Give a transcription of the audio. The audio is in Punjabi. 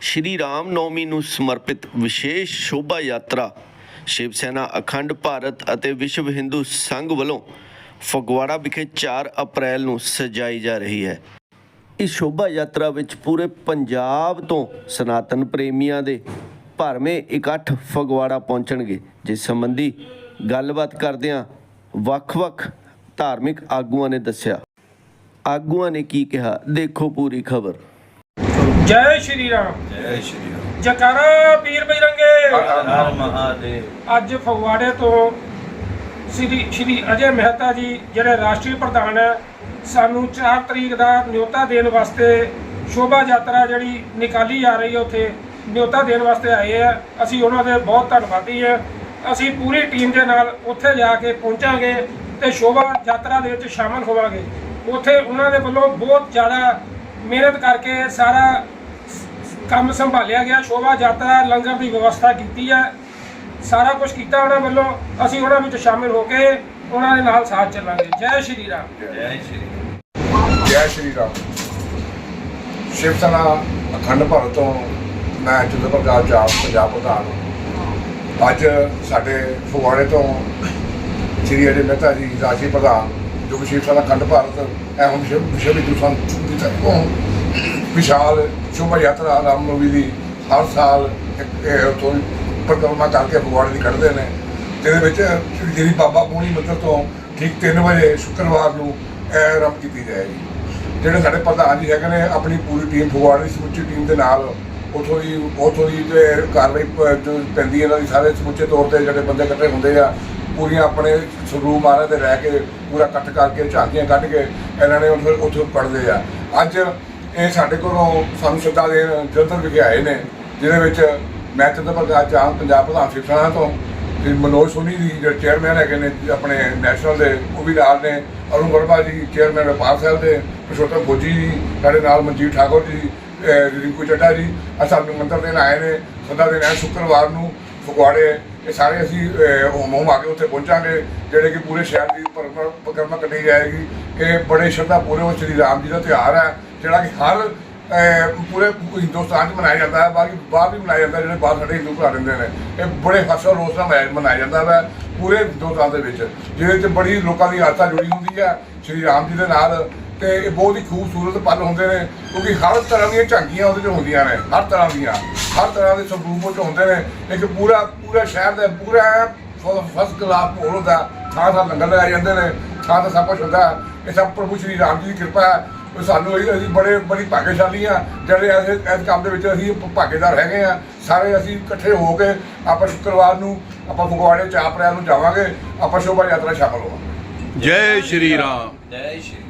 ਸ਼੍ਰੀ ਰਾਮ ਨੌਮੀ ਨੂੰ ਸਮਰਪਿਤ ਵਿਸ਼ੇਸ਼ ਸ਼ੋਭਾ ਯਾਤਰਾ, ਸ਼ਿਵ ਸੈਨਾ ਅਖੰਡ ਭਾਰਤ ਅਤੇ ਵਿਸ਼ਵ ਹਿੰਦੂ ਸੰਘ ਵੱਲੋਂ ਫਗਵਾੜਾ ਵਿਖੇ 4 ਅਪ੍ਰੈਲ ਨੂੰ ਸਜਾਈ ਜਾ ਰਹੀ ਹੈ। ਇਸ ਸ਼ੋਭਾ ਯਾਤਰਾ ਵਿੱਚ ਪੂਰੇ ਪੰਜਾਬ ਤੋਂ ਸਨਾਤਨ ਪ੍ਰੇਮੀਆਂ ਦੇ ਭਰਵੇਂ ਇਕੱਠ ਫਗਵਾੜਾ ਪਹੁੰਚਣਗੇ, ਜਿਸ ਸੰਬੰਧੀ ਗੱਲਬਾਤ ਕਰਦਿਆਂ ਵੱਖ-ਵੱਖ ਧਾਰਮਿਕ ਆਗੂਆਂ ਨੇ ਦੱਸਿਆ। ਆਗੂਆਂ ਨੇ ਕੀ ਕਿਹਾ? ਦੇਖੋ ਪੂਰੀ ਖਬਰ। ਜੈ ਸ਼੍ਰੀ ਰਾਮ। ਜੈ ਸ਼੍ਰੀ ਰਾਮ। ਜਕਾਰਾ ਪੀਰ ਬਜਰੰਗੇ। ਹਰ ਮਹਾਦੇਵ। ਅੱਜ ਫਗਵਾੜੇ ਤੋਂ ਸ੍ਰੀ ਸ਼੍ਰੀ ਅਜੇ ਮਹਿਤਾ ਜੀ ਜਿਹੜੇ ਰਾਸ਼ਟਰੀ ਪ੍ਰਧਾਨ ਹੈ ਸਾਨੂੰ 4 ਤਰੀਕ ਦਾ ਨਿਯੋਤਾ ਦੇਣ ਵਾਸਤੇ ਸ਼ੋਭਾ ਯਾਤਰਾ ਜਿਹੜੀ ਨਿਕਾਲੀ ਜਾ ਰਹੀ ਹੈ ਉੱਥੇ ਨਿਯੋਤਾ ਦੇਣ ਵਾਸਤੇ ਆਏ ਆ। ਅਸੀਂ ਉਹਨਾਂ ਦੇ ਬਹੁਤ ਧੰਨਵਾਦੀ ਹਾਂ। ਅਸੀਂ ਪੂਰੀ ਟੀਮ ਦੇ ਨਾਲ ਉੱਥੇ ਜਾ ਕੇ ਪਹੁੰਚਾਂਗੇ ਤੇ ਸ਼ੋਭਾ ਯਾਤਰਾ ਦੇ ਵਿੱਚ ਸ਼ਾਮਲ ਹੋਵਾਂਗੇ। ਉੱਥੇ ਉਹਨਾਂ ਦੇ ਵੱਲੋਂ ਬਹੁਤ ਜ਼ਿਆਦਾ ਮਿਹਨਤ ਕਰਕੇ ਸਾਰਾ ਕੰਮ ਸੰਭਾਲਿਆ ਗਿਆ ਸ਼ੋਭਾ ਯਾਤਰਾ ਲੰਗਰ ਦੀ ਵਿਵਸਥਾ ਕੀਤੀ ਹੈ। ਸਾਰਾ ਕੁਝ ਕੀਤਾ ਉਹਨਾਂ ਵੱਲੋਂ। ਅਸੀਂ ਉਹਨਾਂ ਵਿੱਚ ਸ਼ਾਮਿਲ ਹੋ ਕੇ ਉਹਨਾਂ ਦੇ ਨਾਲ ਸਾਥ ਚੱਲਾਂਗੇ। ਜੈ ਸ਼੍ਰੀ ਰਾਮ। ਜੈ ਸ਼੍ਰੀ ਰਾਮ। ਜੈ ਸ਼੍ਰੀ ਰਾਮ। ਸ਼ਿਵ ਸੈਨਾ ਅਖੰਡ ਭਾਰਤ ਤੋਂ ਮੈਂ ਚੰਦਰ ਪ੍ਰਕਾਸ਼ ਚਾਪ ਪੰਜਾਬ ਪ੍ਰਧਾਨ ਅੱਜ ਸਾਡੇ ਫਗਵਾੜੇ ਤੋਂ ਸ਼੍ਰੀ ਅਜੇ ਮਹਿਤਾ ਜੀ ਰਾਜੀ ਪ੍ਰਧਾਨ ਜੋ ਕਿ ਸ਼ਿਵ ਸੈਨਾ ਅਖੰਡ ਭਾਰਤ ਐਵੰ ਵਿਸ਼ਵ ਵਿਸ਼ਵ ਹਿੰਦੂ ਦੀ ਤਰਫੋਂ ਵਿਸ਼ਾਲ ਸ਼ੋਭਾ ਯਾਤਰਾ ਰਾਮ ਨਵਮੀ ਦੀ ਹਰ ਸਾਲ ਇੱਕ ਇਹ ਪਰਿਕਰਮਾ ਕਰਕੇ ਫਗਵਾੜੇ ਦੀ ਕੱਢਦੇ ਨੇ। ਜਿਹਦੇ ਵਿੱਚ ਜਿਹੜੀ ਬਾਬਾ ਪੂਣੀ ਮੰਦਰ ਤੋਂ ਠੀਕ 3 ਵਜੇ ਸ਼ੁੱਕਰਵਾਰ ਨੂੰ ਇਹ ਆਰੰਭ ਕੀਤੀ ਜਾਏਗੀ। ਜਿਹੜੇ ਸਾਡੇ ਪ੍ਰਧਾਨ ਜੀ ਹੈਗੇ ਨੇ, ਆਪਣੀ ਪੂਰੀ ਟੀਮ ਫਗਵਾੜੇ ਦੀ ਸਮੁੱਚੀ ਟੀਮ ਦੇ ਨਾਲ ਉਥੋਂ ਦੀ ਉਥੋਂ ਦੀ ਕਾਰਵਾਈ ਜੋ ਪੈਂਦੀ ਇਹਨਾਂ ਦੀ ਸਾਰੇ ਸਮੁੱਚੇ ਤੌਰ ਤੇ ਜਿਹੜੇ ਬੰਦੇ ਇਕੱਠੇ ਹੁੰਦੇ ਆ ਪੂਰੀਆਂ ਆਪਣੇ ਸਰੂਪ ਮਾਰੇ ਤੇ ਰਹਿ ਕੇ ਪੂਰਾ ਕੱਟ ਕਰਕੇ ਝਾਕੀਆਂ ਕੱਢ ਕੇ ਇਹਨਾਂ ਨੇ ਉੱਥੇ ਉੱਥੇ ਪੜਦੇ ਆ। ਅੱਜ ਇਹ ਸਾਡੇ ਕੋਲੋਂ ਸਾਨੂੰ ਸਿੱਧਾ ਦੇਣ ਜਲੰਧਰ ਵਿਖੇ ਆਏ ਨੇ, ਜਿਹਦੇ ਵਿੱਚ ਮੈਂ ਚੰਦਰ ਪ੍ਰਕਾਸ਼ ਚਾਹ ਪੰਜਾਬ ਪ੍ਰਧਾਨ ਸਿੱਖ ਸੈਨਾ ਤੋਂ ਤੇ ਮਨੋਜ ਸੋਨੀ ਜੀ ਜਿਹੜੇ ਚੇਅਰਮੈਨ ਹੈਗੇ ਨੇ ਆਪਣੇ ਨੈਸ਼ਨਲ ਦੇ, ਉਹ ਵੀ ਨਾਲ ਨੇ। ਅਰੁਣ ਵਰਮਾ ਜੀ ਚੇਅਰਮੈਨ ਵਪਾਰ ਸਾਹਿਬ ਦੇ, ਪੁਰਸ਼ੋਤਮ ਫੌਜੀ ਜੀ, ਸਾਡੇ ਨਾਲ ਮਨਜੀਤ ਠਾਕੁਰ ਜੀ, ਅਹ ਰਿੰਕੂ ਚੱਡਾ ਜੀ ਅਸਾਂ ਨੂੰ ਮੰਤਰ ਦੇਣ ਆਏ ਨੇ। ਸਦਾ ਦੇ ਨਾਲ ਸ਼ੁੱਕਰਵਾਰ ਨੂੰ। ਫਗਵਾੜੇ, ਇਹ ਸਾਰੇ ਅਸੀਂ ਹੋਮ ਹੋਮ ਆ ਕੇ ਉੱਥੇ ਪਹੁੰਚਾਂਗੇ, ਜਿਹੜੇ ਕਿ ਪੂਰੇ ਸ਼ਹਿਰ ਦੀ ਪਰਿਕਰਮਾ ਪਰਿਕਰਮਾ ਕੱਢੀ ਜਾਏਗੀ ਇਹ ਬੜੇ ਸ਼ਰਧਾ ਪੂਰੇ ਸ਼੍ਰੀ ਰਾਮ ਜੀ ਦਾ ਤਿਉਹਾਰ ਹੈ, ਜਿਹੜਾ ਕਿ ਹਰ ਪੂਰੇ ਹਿੰਦੁਸਤਾਨ 'ਚ ਮਨਾਇਆ ਜਾਂਦਾ ਹੈ ਬਾਕੀ ਬਾਹਰ ਵੀ ਮਨਾਇਆ ਜਾਂਦਾ, ਜਿਹੜੇ ਬਾਹਰ ਸਾਡੇ ਹਿੰਦੂ ਭਰਾ ਰਹਿੰਦੇ ਨੇ, ਇਹ ਬੜੇ ਹਰਸ਼ੋ ਰੋਸ ਨਾਲ ਮਨਾਇਆ- ਮਨਾਇਆ ਜਾਂਦਾ ਹੈ, ਪੂਰੇ ਹਿੰਦੁਸਤਾਨ ਦੇ ਵਿੱਚ, ਜਿਹਦੇ 'ਚ ਬੜੀ ਲੋਕਾਂ ਦੀ ਆਸਥਾ ਜੁੜੀ ਹੁੰਦੀ ਹੈ, ਸ਼੍ਰੀ ਰਾਮ ਜੀ ਦੇ ਨਾਲ, ਤੇ ਇਹ ਬਹੁਤ ਹੀ ਖੂਬਸੂਰਤ ਪਲ ਹੁੰਦੇ ਨੇ, ਕਿਉਂਕਿ ਹਰ ਤਰ੍ਹਾਂ ਦੀਆਂ ਝਾਂਕੀਆਂ ਉਹਦੇ 'ਚ ਹੁੰਦੀਆਂ ਨੇ, ਹਰ ਤਰ੍ਹਾਂ ਦੀਆਂ। ਹਰ ਤਰ੍ਹਾਂ ਦੇ ਸਰੂਪ ਉਹ 'ਚ ਹੁੰਦੇ ਨੇ। ਇੱਕ ਪੂਰਾ ਪੂਰਾ ਸ਼ਹਿਰ ਦਾ ਪੂਰਾ ਫਸਟ ਕਲਾਸ ਮਾਹੌਲ ਹੁੰਦਾ। ਥਾਂ ਥਾਂ ਲੰਗਰ ਲਗਾਏ ਜਾਂਦੇ ਨੇ। ਥਾਂ ਥਾਂ ਸਭ ਕੁਛ ਹੁੰਦਾ। ਇਹ ਸਭ ਪ੍ਰਭੂ ਸ਼੍ਰੀ ਰਾਮ ਜੀ ਦੀ ਕਿਰਪਾ ਹੈ। ਉਹ ਸਾਨੂੰ ਇਹ ਅਸੀਂ ਬੜੇ ਬੜੀ ਭਾਗਸ਼ਾਲੀ ਆ ਜਿਹੜੇ ਇਸ ਇਸ ਕੰਮ ਦੇ ਵਿੱਚ ਅਸੀਂ ਭਾਗੀਦਾਰ ਹੈਗੇ ਆ ਸਾਰੇ ਅਸੀਂ ਇਕੱਠੇ ਹੋ ਕੇ ਆਪਾਂ ਸ਼ੁੱਕਰਵਾਰ ਨੂੰ ਆਪਾਂ ਫਗਵਾੜੇ 4 ਅਪ੍ਰੈਲ ਨੂੰ ਜਾਵਾਂਗੇ। ਆਪਾਂ ਸ਼ੋਭਾ ਯਾਤਰਾ ਸ਼ਾਮਲ ਹੋਵਾਂਗੇ। ਜੈ ਸ਼੍ਰੀ ਰਾਮ। ਜੈ ਸ਼੍ਰੀ